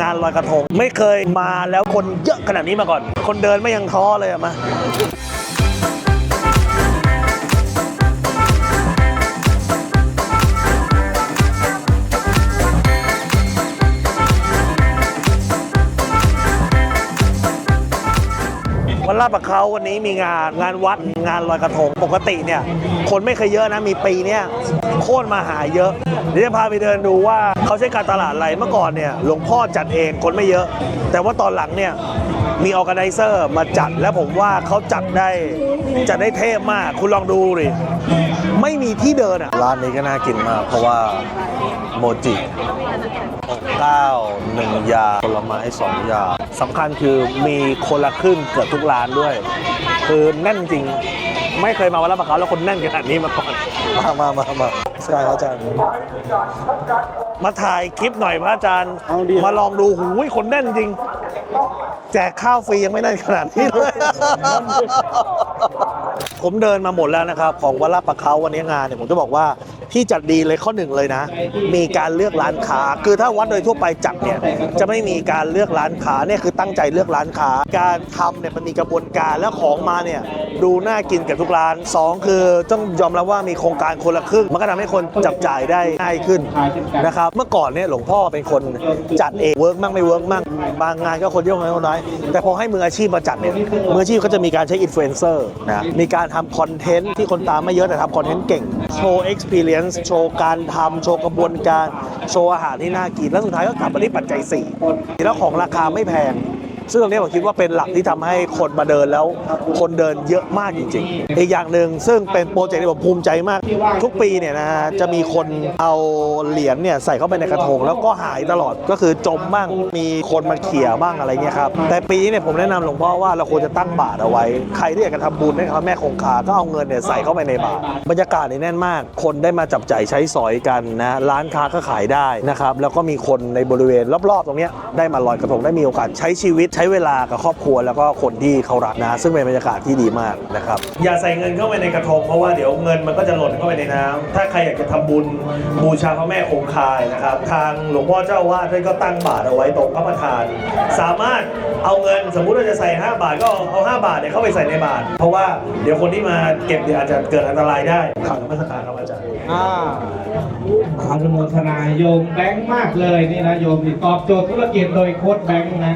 งานลอยกระทง ไม่เคยมาแล้วคนเยอะขนาดนี้มาก่อน คนเดินไม่ยังท้อเลยอะมา วันลาดประเขาวันนี้มีงานงานวัดงานลอยกระทงปกติเนี่ยคนไม่เคยเยอะนะมีปีเนี้ยโค่นมาหาเยอะเดี๋ยวจะพาไปเดินดูว่าเขาใช้การตลาดอะไรเมื่อก่อนเนี่ยหลวงพ่อจัดเองคนไม่เยอะ แต่ว่าตอนหลังเนี่ยมีออ g a ไนเซอร์มาจัดแล้วผมว่าเขาจัดได้จัดได้เทพมากคุณลองดูดิไม่มีที่เดินอะร้านนี้ก็น่ากินมากเพราะว่าโมจิข้าวหนึ่งยาผลไม้สองยา สำคัญคือมีคนละครึ่งเกือบทุกร้านด้วย คือแน่นจริง ไม่เคยมาวันละประเขาแล้วคนแน่นขนาดนี้มาก่อน มามามามาใช่ครับอาจารย์ มาถ่ายคลิปหน่อยพระอาจารย์ เอาดิมาลองดูหูยคนแน่นจริง แจกข้าวฟรียังไม่แน่นขนาดนี้เลย ผมเดินมาหมดแล้วนะครับ ของวัดลาดประเขาวันนี้งานเนี่ยผมจะบอกว่า ที่จัดดีเลยข้อหนึ่งเลยนะ มีการเลือกร้านค้า คือถ้าวัดโดยทั่วไปจัดเนี่ยจะไม่มีการเลือกร้านค้าเนี่ยคือตั้งใจเลือกร้านค้า การทำเนี่ยมันมีกระบวนการแล้วของมาเนี่ยดูน่ากินกับทุกร้านสองคือต้องยอมรับว่ามีโครงการคนละครึ่ง มันก็ทำให้คนจับจ่ายได้ง่ายขึ้นนะครับเมื่อก่อนเนี่ยหลวงพ่อเป็นคนจัดเองเวิร์กมั่งไม่เวิร์กมั่งบางงานก็คนเยอะคนน้อย แต่พอให้มืออาชีพมาจัดเนี่ยมืออาชีพก็จะมีการใช้อินฟลูเอนเซอร์นะมีการทำคอนเทนต์ที่คนตามไม่เยอะแต่ทำคอนเทนต์เก่ง โชว์ experience โชว์การทำโชว์กระบวนการ โชว์อาหารที่น่ากิน แล้วสุดท้ายก็กลับมาที่ปัจจัย4แล้วของราคาไม่แพง ซึ่งตรงนี้ผมคิดว่าเป็นหลักที่ทำให้คนมาเดินแล้ว คนเดินเยอะมากจริงๆ อีกอย่างหนึ่งซึ่งเป็นโปรเจกต์ที่ผมภูมิใจมาก ทุกปีเนี่ยนะฮะจะมีคนเอาเหรียญเนี่ยใส่เข้าไปในกระทง แล้วก็หายตลอดก็คือจมบ้างมีคนมาเขี่ยบ้างอะไรเงี้ยครับแต่ปีนี้เนี่ยผมแนะนำหลวงพ่อว่าเราควรจะตั้งบาทเอาไว้ ใครที่อยากจะทำบุญให้พระแม่คงคาก็เอาเงินเนี่ยใส่เข้าไปในบาทบรรยากาศนี่แน่นมาก คนได้มาจับจ่ายใช้สอยกันนะร้านค้าก็ขายได้นะครับแล้วก็มีคนในบริเวณรอบๆ ตรงเนี้ยได้มาลอยกระทงได้มีโอกาสใช้ชีวิตช้เวลากับครอบครัวแล้วก็คนที่เขารักนะ ซึ่งเป็นบรรยากาศที่ดีมากนะครับ อย่าใส่เงินเข้าไปในกระทงเพราะว่าเดี๋ยวเงินมันก็จะหล่นเข้าไปในน้ำถ้าใครอยากจะทำบุญบูชาพระแม่คงคายนะครับ ทางหลวงพ่อเจ้าอาวาดท่านก็ตั้งบาทเอาไว้ตรงพระประธาน สามารถเอาเงินสมมุติว่าจะใส่ 5 บาทก็เอา 5 บาทเนี่ยเข้าไปใส่ในบาท เพราะว่าเดี๋ยวคนที่มาเก็บเดี๋ยวอาจจะเกิดอันตรายได้ข่าวธรรมสการครับอาจารย์อ่าอนุโมทนาโยมแบงค์มากเลยนี่นะโยมนี่ตอบโจทย์ธุรกิจโดยโค้ดแบงค์นะ